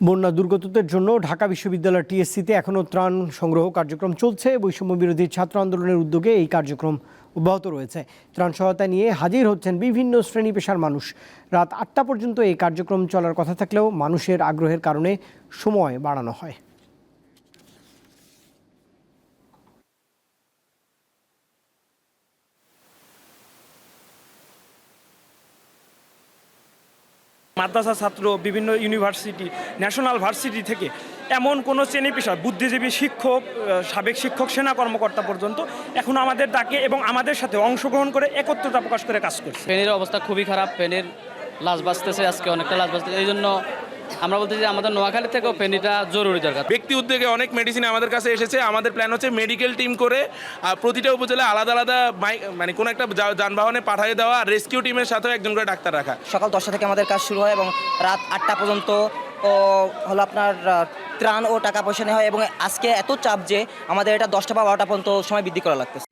বন্যা দুর্গতদের জন্য ঢাকা বিশ্ববিদ্যালয় টিএসসিতে এখনও ত্রাণ সংগ্রহ কার্যক্রম চলছে। বৈষম্য বিরোধী ছাত্র আন্দোলনের উদ্যোগে এই কার্যক্রম অব্যাহত রয়েছে। ত্রাণ সহায়তা নিয়ে হাজির হচ্ছেন বিভিন্ন শ্রেণি পেশার মানুষ। রাত আটটা পর্যন্ত এই কার্যক্রম চলার কথা থাকলেও মানুষের আগ্রহের কারণে সময় বাড়ানো হয়। মাদ্রাসা ছাত্র, বিভিন্ন ইউনিভার্সিটি ন্যাশনাল ভার্সিটি থেকে এমন কোনো শ্রেণি পেশা বুদ্ধিজীবী শিক্ষক সাবেক শিক্ষক, সেনা কর্মকর্তা পর্যন্ত এখন আমাদের ডাকে এবং আমাদের সাথে অংশগ্রহণ করে একত্রতা প্রকাশ করে কাজ করছে। ফেনের অবস্থা খুবই খারাপ ফেনের লাশ বাঁচতেছে, আজকে অনেকটা লাশ বাঁচতেছে। এই জন্য আমরা বলতে যে আমাদের নোয়াখালী থেকেও ফেনীটা জরুরি দরকার। ব্যক্তি উদ্যোগে অনেক মেডিসিন আমাদের কাছে এসেছে। আমাদের প্ল্যান হচ্ছে মেডিকেল টিম করে প্রতিটা উপজেলায় আলাদা আলাদা মাই- মানে কোনো একটা যানবাহনে পাঠিয়ে দেওয়া আর রেস্কিউ টিমের সাথেও একজন করে ডাক্তার রাখা। সকাল দশটা থেকে আমাদের কাজ শুরু হয় এবং রাত আটটা পর্যন্ত ও হলো আপনার ত্রাণ ও টাকা পয়সা নেওয়া হয় এবং আজকে এত চাপ যে আমাদের এটা দশটা বা বারোটা পর্যন্ত সময় বৃদ্ধি করা লাগতেছে।